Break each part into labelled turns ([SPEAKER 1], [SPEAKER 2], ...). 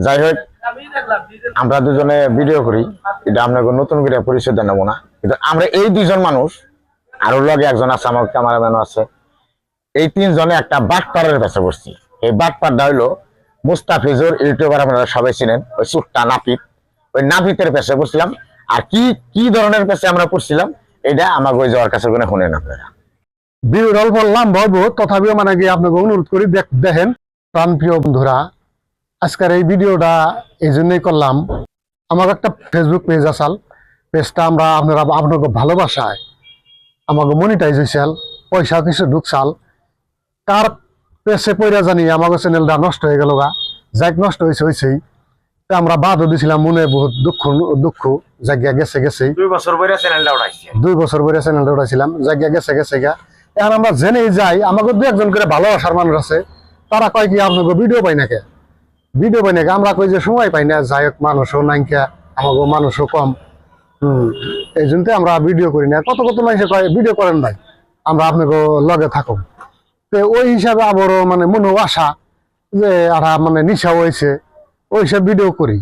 [SPEAKER 1] যাই হোক, আমরা দুজনে ভিডিও করি। এটা আপনাকে নতুন করে পরিচয় দেবো না। কিন্তু আমরা এই দুইজন মানুষ, আরও লগে একজন আছে, আমার ক্যামেরাম্যান আছে। এই তিনজনে একটা বাটপাড়ের পেছে বসছি। এই বাটপাড়টা হইল মুস্তাফিজুর ইউটিউবার, আপনারা সবাই চিনেন, ওই সুট্টা নাপিত। ওই নাপিতের পেছে বসছিলাম। আর কি কি ধরনের পেছে আমরা পড়ছিলাম, এটা আমাকে ওই যাওয়ার কাছে কোনো শুনেন আপনারা।
[SPEAKER 2] বিরল বললাম বলব তথাপিও মানে কি আপনাকে অনুরোধ করি, দেখ- দেখেন, প্রাণপ্রিয় বন্ধুরা আজকের এই ভিডিওটা এই জন্যই করলাম। আমার একটা ফেসবুক পেজ আসাল পেজটা আমরা আপনারা আপনাকে ভালোবাসায় আমাকে মনিটাইজ হয়েছিল পয়সা কিছু ঢুকছাল তার পেছে পয়রা জানি আমাকে চ্যানেলটা নষ্ট হয়ে গেল গা। যাক নষ্ট হয়েছে হয়েছেই। তা আমরা বাদও দিছিলাম মনে বহুত দুঃখ দুঃখ। জায়গা গেছে গেছেই।
[SPEAKER 1] দুই বছর পরে চ্যানেলটা উঠাইছে
[SPEAKER 2] দুই বছর পরে চ্যানেলটা উঠাইছিলাম জায়গা গেছে গেছে গা। এখন আমরা জেনেই যাই আমাকে দু একজন করে ভালোবাসার মানুষ আছে। তারা কয় কি আপনাকে ভিডিও পাই নাকি ভিডিও নাকি আমরা কই যে সময় পাই না, যাই হোক মানুষও নাইকা আমাকে মানুষও কম। হম, এই জন্য আমরা ভিডিও করি না। কত কত মানুষে কয়, ভিডিও করেন ভাই, আমরা আপনাকে লগে থাকো তো ওই হিসাবে আবারও মানে মনেও আশা যে আরা মানে নিশা হয়েছে, ওই সব ভিডিও করি।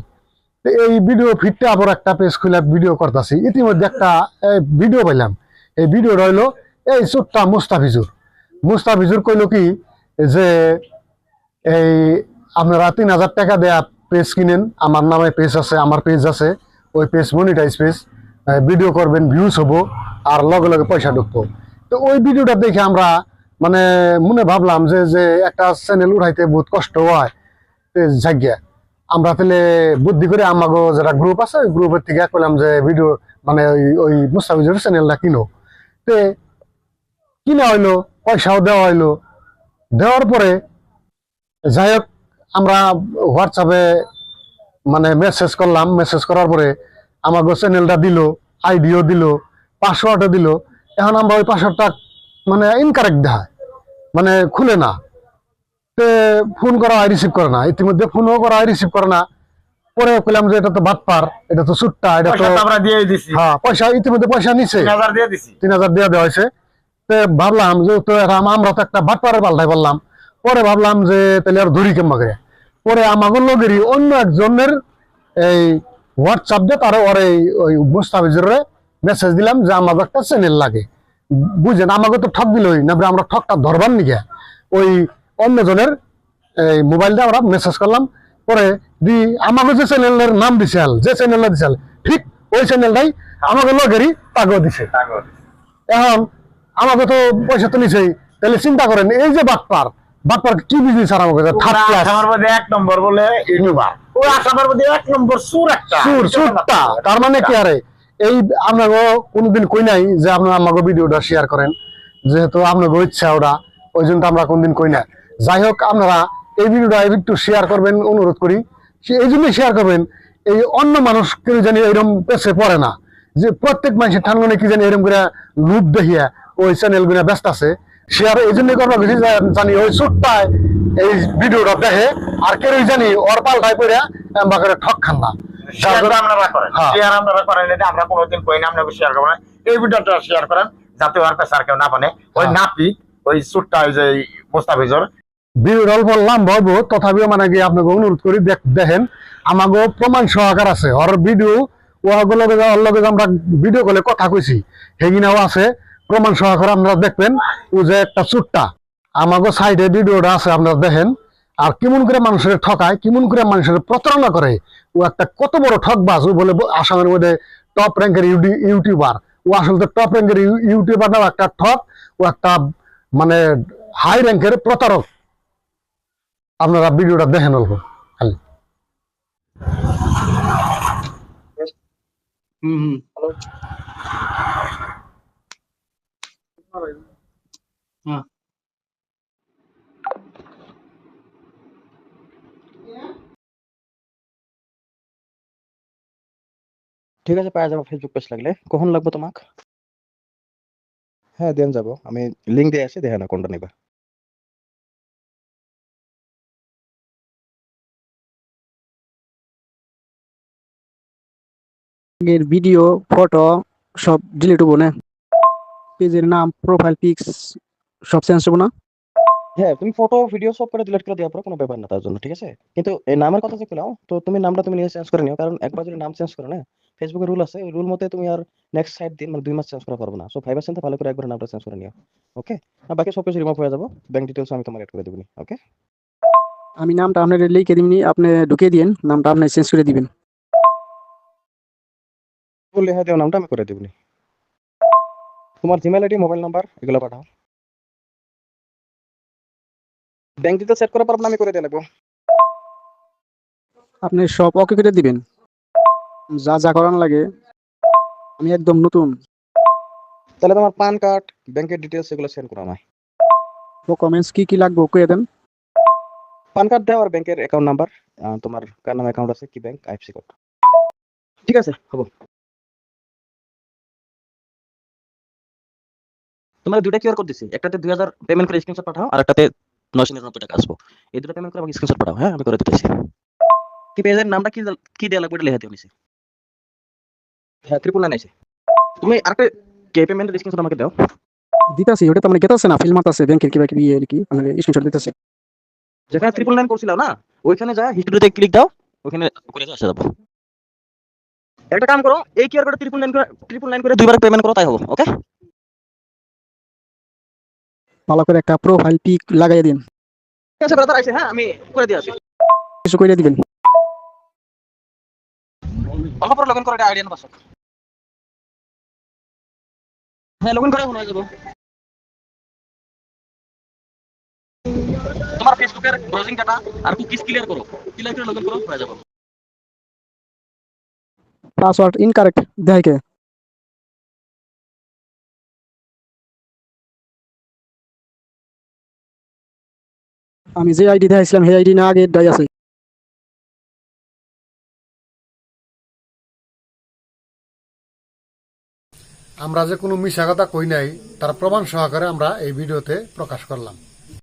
[SPEAKER 2] এই ভিডিও ফিটটা আবার একটা পেজ খুলে ভিডিও করতেছি। ইতিমধ্যে একটা ভিডিও পাইলাম। এই ভিডিও রইল এই ছোট্টা মুস্তাফিজুর। মুস্তাফিজুর কইল কি যে এই আপনারা তিন হাজার টাকা দেয়া পেজ কিনেন। আমার নামে পেজ আছে, আমার পেজ আছে। ওই পেজ মনিটাইজ পেজ। ভিডিও করবেন ভিউজ হব, আর লগে লগে পয়সা ঢুকবো। তো ওই ভিডিওটা দেখে আমরা মানে মনে ভাবলাম যে যে একটা চ্যানেল উঠাইতে বহুত কষ্ট হয়। জায়গা আমরা তাহলে বুদ্ধি করে আমাগো যারা গ্রুপ আছে, ওই গ্রুপের থেকে করলাম যে ভিডিও মানে ওই ওই মুস্তাফিজুর চ্যানেলটা কিনো। তে, কিনা হইল, পয়সাও দেওয়া হইল। দেওয়ার পরে, যাই হোক আমরা হোয়াটসঅ্যাপে মানে মেসেজ করলাম। মেসেজ করার পরে আমাকে চ্যানেলটা দিল আইডিও দিল পাসওয়ার্ডও দিল। এখন আমরা ওই পাসওয়ার্ডটা মানে ইনকারেক্ট দেখায়। মানে খুলে না। তে ফোন করা হয় রিসিভ করে না। ইতিমধ্যে ফোনও করা হয় রিসিভ করে না। পরে কইলাম যে এটা তো বাটপার এটা তো সুট্টা এটা তো
[SPEAKER 1] আমরা দিয়ে দিছি।
[SPEAKER 2] হ্যাঁ পয়সা ইতিমধ্যে পয়সা নিছে।
[SPEAKER 1] তিন হাজার দিয়ে দিছি।
[SPEAKER 2] তিন হাজার দিয়ে দেওয়া হয়েছে। তে ভাবলাম যে তো আমরা তো একটা বাটপারের পাল্টাই বললাম। পরে ভাবলাম যে তাহলে আর ধরি কেমন করে? পরে আমাকে লগেরই অন্য একজনের এই হোয়াটসঅ্যাপ দিয়ে তারা ওর এই ওই মুস্তাফিজুরে মেসেজ দিলাম যে আমাকে একটা চ্যানেল লাগে। বুঝেন আমাকে তো ঠক দিলই না আমরা ঠকটা ধরবার নিকে? ওই অন্যজনের এই মোবাইলটা আমরা মেসেজ করলাম। পরে দি আমাকে যে চ্যানেলের নাম দিছিল যে চ্যানেলটা দিছিল ঠিক ওই চ্যানেলটাই আমাকে লগেরই তাগো দিছে। এখন আমাকে তো পয়সা তো নিছেই তাহলে চিন্তা করেন এই যে বাটপার বাটপার কি বিজনেস আর আমাকে থার্ড ক্লাস
[SPEAKER 1] আসামের মধ্যে এক নম্বর বলে ইউটিউবার ও আসামের মধ্যে এক নম্বর সুর একটা।
[SPEAKER 2] সুর সুরটা। তার মানে কি আরে এই আপনাকে কোনোদিন কই নাই যে আপনারা আমাকে ভিডিওটা শেয়ার করেন। যেহেতু আপনাকে ইচ্ছা ওটা ওই জন্য আমরা কোনদিন কই না যাই হোক আপনারা এই ভিডিওটা একটু শেয়ার করবেন অনুরোধ করি। এই জন্যই শেয়ার করবেন এই অন্য মানুষ কেউ জানি এরকম পেছে পড়ে না। যে প্রত্যেক মানুষের ঠানগনে কি জানি এরকম করে লুপ দেখিয়া ওই চ্যানেলগুলা ব্যস্ত আছে। শেয়ার এই জন্যই করব কিছু জানি ওই এই ভিডিওটা দেখে আর জানি ওর পাল্টায় পড়ে এমবা করে ঠক খান না।
[SPEAKER 1] আপনারা করেন।
[SPEAKER 2] হ্যাঁ।
[SPEAKER 1] শেয়ার আপনারা করেন এটা আমরা কোনোদিন কই না আপনাকে শেয়ার করব না। এই ভিডিওটা শেয়ার করেন যাতে ওর পেছার কেউ না পানে ওই
[SPEAKER 2] হ্যাঁ।
[SPEAKER 1] নাপি ওই সুটটা ওই যে মোস্তাফিজর।
[SPEAKER 2] বিরল বললাম বলব তথাপিও মানে কি আপনাকে অনুরোধ করি দেখ- দেখেন আমাকে প্রমাণ সহকার আছে। ওর ভিডিও ওগুলো ওর লগে আমরা ভিডিও কলে কথা কইছি সেগিনাও আছে। প্রমাণ সহকারে আপনারা দেখবেন ও যে একটা চুট্টা। আমাকে সাইডে ভিডিওটা আছে, আপনারা দেখেন। আর কেমন করে মানুষের ঠকায়, কেমন করে মানুষের প্রতারণা করে, ও একটা কত বড় ঠকবাজ, ও বলে আসামের মধ্যে টপ র্যাঙ্কের ইউটিউবার। ও আসলে তো টপ র্যাঙ্কের ইউটিউবার নাও একটা ঠক, ও একটা মানে হাই র্যাঙ্কের প্রতারক। আপনারা ভিডিওটা দেখেন অল্প। খালি।
[SPEAKER 3] হুম হুম। হ্যাঁ ঠিক আছে পাওয়া যাব ফেসবুক পেজ লাগলে। কখন লাগবে তোমাক? হ্যাঁ দেন যাব। আমি লিঙ্ক দিয়ে আসি দেখে না কোনটা নিবা।
[SPEAKER 4] এর ভিডিও ফটো সব ডিলিট হব না। পেজের নাম প্রোফাইল পিক্স সব চেঞ্জ হব না?
[SPEAKER 3] হ্যাঁ তুমি ফটো ভিডিও সব করে ডিলিট করে দেওয়ার পর কোনো ব্যাপার না তার জন্য ঠিক আছে? কিন্তু এই নামের কথা যে পেলাও তো তুমি নামটা তুমি নিজে চেঞ্জ করে নিও কারণ একবার যদি নাম চেঞ্জ করে না ফেসবুকের রুল আছে ওই রুল মতে তুমি আর নেক্সট সাইট দিন মানে দুই মাস চেঞ্জ করা পারবে না। সো ফাইভ পার্সেন্ট ভালো করে একবার নামটা চেঞ্জ করে নিও ওকে আর বাকি সব কিছু রিমুভ হয়ে যাব ব্যাংক ডিটেলস আমি তোমার অ্যাড করে দেবনি ওকে
[SPEAKER 4] আমি নামটা আপনার লিখে দিবনি আপনি ঢুকিয়ে দিন নামটা আপনি চেঞ্জ করে দিবেন।
[SPEAKER 3] বললে হ্যাঁ দেও নামটা আমি করে দেবনি তোমার জিমেল আইডি মোবাইল নাম্বার এগুলো পাঠাও। ব্যাংক ডিটেলস সেট করার পর আমি করে দিয়ে লাগবো
[SPEAKER 4] আপনি সব ওকে করে দিবেন। যা যা করানো লাগে। আমি একদম নতুন।
[SPEAKER 3] তাহলে তোমার পান কার্ড ব্যাংকের ডিটেলস এগুলো সেন্ড করো আমায়।
[SPEAKER 4] ডকুমেন্টস কি কি লাগবে ওকে দেন।
[SPEAKER 3] পান কার্ড দাও আর ব্যাংকের অ্যাকাউন্ট নাম্বার তোমার কার নামে অ্যাকাউন্ট আছে কি ব্যাংক আইএফসি কোড ঠিক আছে হব। তোমার দুইটা কিউআর কোড দিছি। একটাতে দুই হাজার পেমেন্ট করে স্ক্রিনশট পাঠাও আর একটাতে নয়শো নিরানব্বই টাকা আসব এই দুটো পেমেন্ট করে আমাকে স্ক্রিনশট পাঠাও হ্যাঁ? আমি করে দিতেছি। কি পেজের নামটা কি কি দেওয়া লাগবে এটা লেখা দিও নিছি হ্যাঁ ত্রিপুল নাইন আছে। তুমি আরেকটা কে পেমেন্টের স্ক্রিনশট আমাকে দাও।
[SPEAKER 4] দিতাছি ওটা তো মানে গেতাছে না ফিল্ম আছে ব্যাংকের কিবা কিবি আর কি মানে স্ক্রিনশট দিতেছে।
[SPEAKER 3] যেখানে ট্রিপল নাইন করছিল না ওইখানে যা হিস্ট্রিতে ক্লিক দাও ওখানে করে আসে যাব। একটা কাম করো এই কিউআর কোডে ট্রিপল নাইন ট্রিপল নাইন করে দুইবার পেমেন্ট করো তাই হবে ওকে
[SPEAKER 4] ভালো করে একটা প্রোফাইল পিক লাগাই দিন।
[SPEAKER 3] ঠিক আছে ব্রাদার আইছে হ্যাঁ আমি করে দিয়ে আসি।
[SPEAKER 4] কিছু করে দিবেন।
[SPEAKER 3] অল্প পরে লগইন করে আইডিয়া পাসওয়ার্ড হ্যাঁ লগইন করে হয়ে যাব। তোমার ফেসবুকের ব্রাউজিং ডাটা আর কুকিজ ক্লিয়ার করো। ক্লিয়ার করে লগইন করো হয়ে যাবে।
[SPEAKER 4] পাসওয়ার্ড ইনকারেক্ট দেয় আমি যে আইডি দেখাইছিলাম, সেই আইডি না আগে দায় আছে।
[SPEAKER 2] আমরা যে কোনো মিশা কথা কই নাই, তার প্রমাণ সহকারে আমরা এই ভিডিওতে প্রকাশ করলাম।